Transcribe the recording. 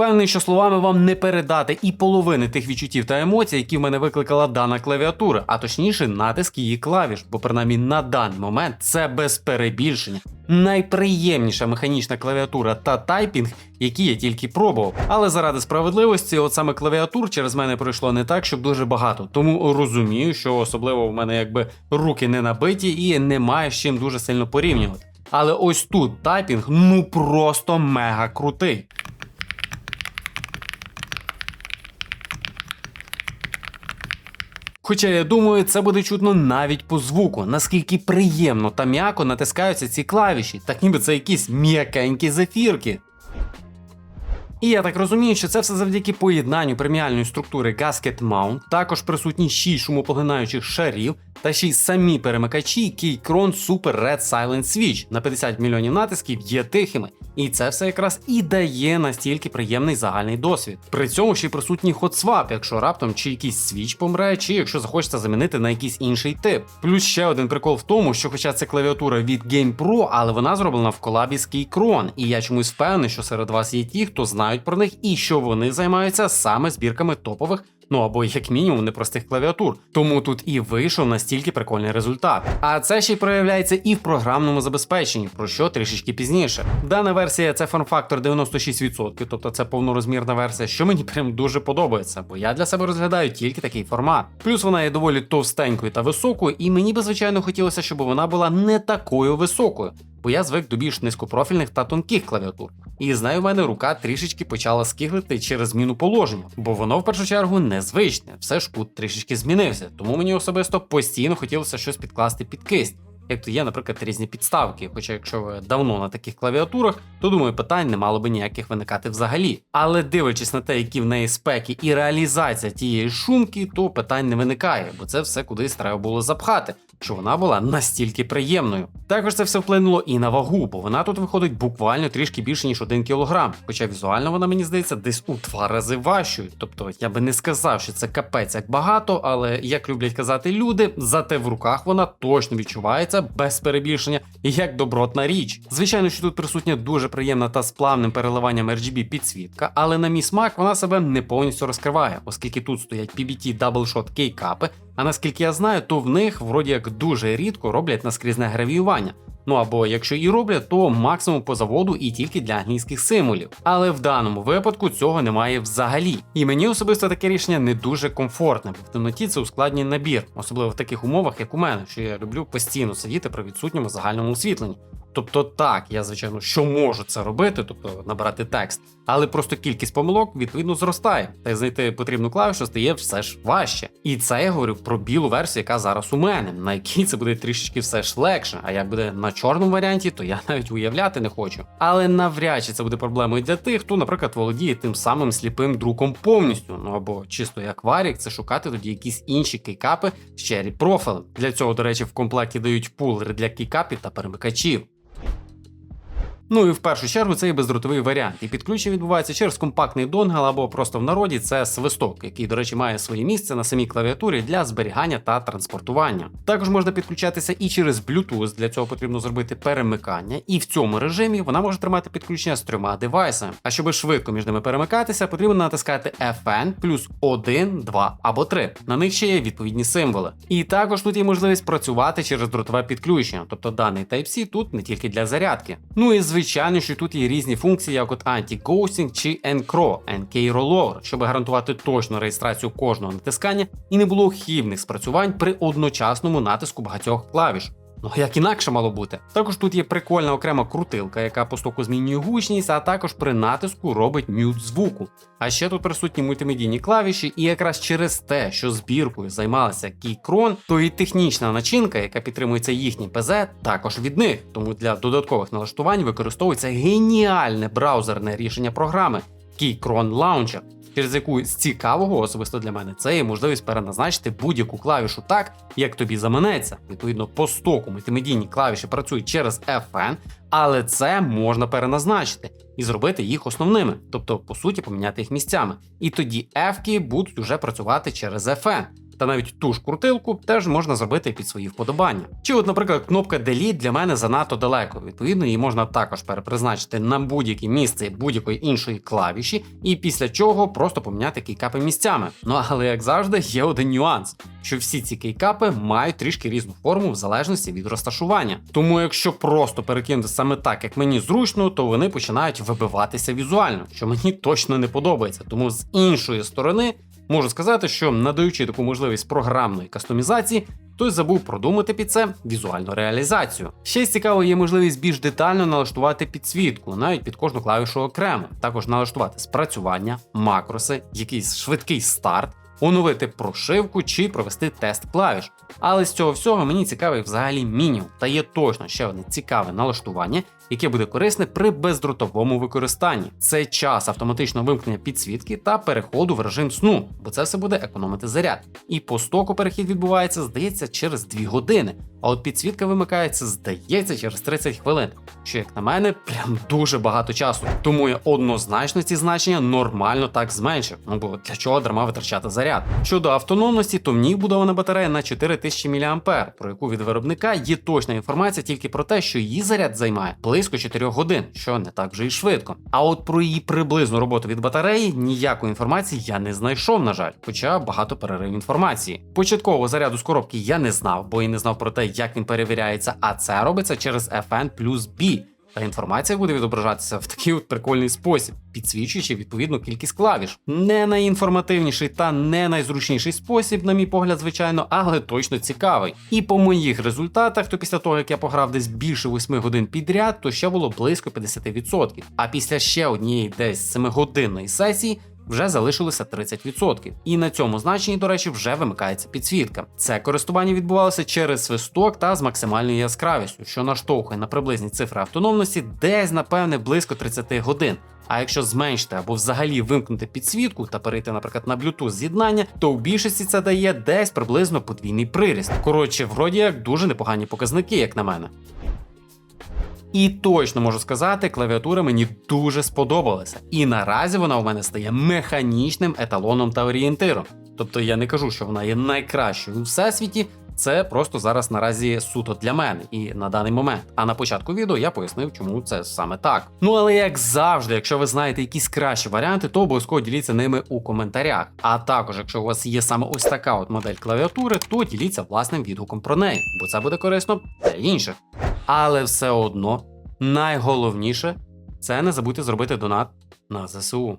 Впевнений, що словами вам не передати і половини тих відчуттів та емоцій, які в мене викликала дана клавіатура, а точніше натиск її клавіш, бо принаймні на даний момент це без перебільшення. Найприємніша механічна клавіатура та тайпінг, які я тільки пробував. Але заради справедливості, от саме клавіатур через мене пройшло не так, щоб дуже багато. Тому розумію, що особливо в мене якби руки не набиті і немає з чим дуже сильно порівнювати. Але ось тут тайпінг ну просто мега крутий. Хоча я думаю, це буде чутно навіть по звуку, наскільки приємно та м'яко натискаються ці клавіші, так ніби це якісь м'якенькі зефірки. І я так розумію, що це все завдяки поєднанню преміальної структури Gasket Mount, також присутні 6 шумопоглинаючих шарів та ще й самі перемикачі Keychron Super Red Silent Switch на 50 мільйонів натисків є тихими. І це все якраз і дає настільки приємний загальний досвід. При цьому ще й присутній хотсвап, якщо раптом чи якийсь свіч помре, чи якщо захочеться замінити на якийсь інший тип. Плюс ще один прикол в тому, що хоча це клавіатура від Game Pro, але вона зроблена в колабі з Keychron. І я чомусь впевнений, що серед вас є ті, хто знають про них і що вони займаються саме збірками топових. Ну або як мінімум непростих клавіатур. Тому тут і вийшов настільки прикольний результат. А це ще й проявляється і в програмному забезпеченні, про що трішечки пізніше. Дана версія це форм-фактор 96%, тобто це повнорозмірна версія, що мені прям дуже подобається, бо я для себе розглядаю тільки такий формат. Плюс вона є доволі товстенькою та високою, і мені би звичайно хотілося, щоб вона була не такою високою. Бо я звик до більш низькопрофільних та тонких клавіатур. І з нею в мене рука трішечки почала скиглити через зміну положення, бо воно в першу чергу незвичне, все ж кут трішечки змінився, тому мені особисто постійно хотілося щось підкласти під кисть. Як то є, наприклад, різні підставки. Хоча, якщо ви давно на таких клавіатурах, то думаю, питань не мало би ніяких виникати взагалі. Але дивлячись на те, які в неї спеки і реалізація тієї шумки, то питань не виникає, бо це все кудись треба було запхати, що вона була настільки приємною. Також це все вплинуло і на вагу, бо вона тут виходить буквально трішки більше ніж 1 кг. Хоча візуально вона мені здається десь у два рази важчою. Тобто я би не сказав, що це капець як багато, але як люблять казати люди, зате в руках вона точно відчувається без перебільшення як добротна річ. Звичайно, що тут присутня дуже приємна та з плавним переливанням RGB підсвітка, але на мій смак вона себе не повністю розкриває, оскільки тут стоять PBT Double Shot кейкапи, а наскільки я знаю, то в них вроді як дуже рідко роблять наскрізне гравіювання. Ну або якщо і роблять, то максимум по заводу і тільки для англійських символів. Але в даному випадку цього немає взагалі. І мені особисто таке рішення не дуже комфортне, бо в темноті це ускладнює набір, особливо в таких умовах, як у мене, що я люблю постійно сидіти при відсутньому загальному освітленні. Тобто так, я звичайно що можу це робити, тобто набирати текст, але просто кількість помилок відповідно зростає, та й знайти потрібну клавішу стає все ж важче. І це я говорю про білу версію, яка зараз у мене, на якій це буде трішечки все ж легше. А як буде на чорному варіанті, то я навіть уявляти не хочу. Але навряд чи це буде проблемою для тих, хто, наприклад, володіє тим самим сліпим друком повністю. Ну або чисто як варік, це шукати тоді якісь інші кейкапи з Cherry профілем. Для цього, до речі, в комплекті дають пулери для кейкапів та перемикачів. Ну і в першу чергу це і бездротовий варіант. І підключення відбувається через компактний донгл або просто в народі це свисток, який, до речі, має своє місце на самій клавіатурі для зберігання та транспортування. Також можна підключатися і через Bluetooth. Для цього потрібно зробити перемикання, і в цьому режимі вона може тримати підключення з трьома девайсами. А щоб швидко між ними перемикатися, потрібно натискати FN плюс 1, 2 або 3. На них ще є відповідні символи. І також тут є можливість працювати через дротове підключення, тобто даний Type-C тут не тільки для зарядки. Ну і звичайно, що тут є різні функції, як от Anti-Ghosting чи Encro, NK Rollover, щоб гарантувати точну реєстрацію кожного натискання і не було хибних спрацювань при одночасному натиску багатьох клавіш. Ну як інакше мало бути. Також тут є прикольна окрема крутилка, яка по стоку змінює гучність, а також при натиску робить мют звуку. А ще тут присутні мультимедійні клавіші, і якраз через те, що збіркою займалася Keychron, то і технічна начинка, яка підтримується їхнім ПЗ, також від них. Тому для додаткових налаштувань використовується геніальне браузерне рішення програми Keychron Launcher через яку з цікавого особисто для мене це є можливість переназначити будь-яку клавішу так, як тобі заманеться. Відповідно, по стоку мультимедійні клавіші працюють через FN, але це можна переназначити і зробити їх основними, тобто, по суті, поміняти їх місцями. І тоді F-ки будуть уже працювати через FN. Та навіть ту ж крутилку теж можна зробити під свої вподобання. Чи, от, наприклад, кнопка Delete для мене занадто далеко. Відповідно, її можна також перепризначити на будь-яке місце будь-якої іншої клавіші, і після чого просто поміняти кейкапи місцями. Ну але як завжди, є один нюанс, що всі ці кейкапи мають трішки різну форму в залежності від розташування. Тому, якщо просто перекинути саме так, як мені зручно, то вони починають вибиватися візуально, що мені точно не подобається. Тому з іншої сторони можу сказати, що надаючи таку можливість програмної кастомізації. Хтось забув продумати під це візуальну реалізацію. Ще з цікаво є можливість більш детально налаштувати підсвітку, навіть під кожну клавішу окремо, також налаштувати спрацювання, макроси, якийсь швидкий старт, оновити прошивку чи провести тест клавіш. Але з цього всього мені цікавий взагалі мінімум, та є точно ще одне цікаве налаштування, яке буде корисне при бездротовому використанні. Це час автоматичного вимкнення підсвітки та переходу в режим сну, бо це все буде економити заряд. І по стоку перехід відбувається, здається, через 2 години. А от підсвітка вимикається, здається, через 30 хвилин, що, як на мене, прям дуже багато часу. Тому я однозначно ці значення нормально так зменшив. Ну бо для чого дарма витрачати заряд? Щодо автономності, то в ній вбудована батарея на 4000 мА, про яку від виробника є точна інформація тільки про те, що її заряд займає близько 4 годин, що не так вже й швидко. А от про її приблизну роботу від батареї ніякої інформації я не знайшов, на жаль, хоча багато перерив інформації. Початкового заряду з коробки я не знав, бо і не знав про те, як він перевіряється, а це робиться через FN плюс B. Та інформація буде відображатися в такий от прикольний спосіб, підсвічуючи відповідну кількість клавіш. Не найінформативніший та не найзручніший спосіб, на мій погляд, звичайно, але точно цікавий. І по моїх результатах, то після того як я пограв десь більше 8 годин підряд, то ще було близько 50%. А після ще однієї десь 7-годинної сесії вже залишилося 30%. І на цьому значенні, до речі, вже вимикається підсвітка. Це користування відбувалося через свисток та з максимальною яскравістю, що наштовхує на приблизні цифри автономності десь, напевне, близько 30 годин. А якщо зменшити або взагалі вимкнути підсвітку та перейти, наприклад, на Bluetooth з'єднання, то в більшості це дає десь приблизно подвійний приріст. Коротше, вроді як дуже непогані показники, як на мене. І точно можу сказати, клавіатура мені дуже сподобалася. І наразі вона у мене стає механічним еталоном та орієнтиром. Тобто я не кажу, що вона є найкращою у всесвіті. Це просто зараз наразі суто для мене і на даний момент. А на початку відео я пояснив, чому це саме так. Ну але як завжди, якщо ви знаєте якісь кращі варіанти, то обов'язково діліться ними у коментарях. А також, якщо у вас є саме ось така от модель клавіатури, то діліться власним відгуком про неї, бо це буде корисно для інших. Але все одно найголовніше це не забудьте зробити донат на ЗСУ.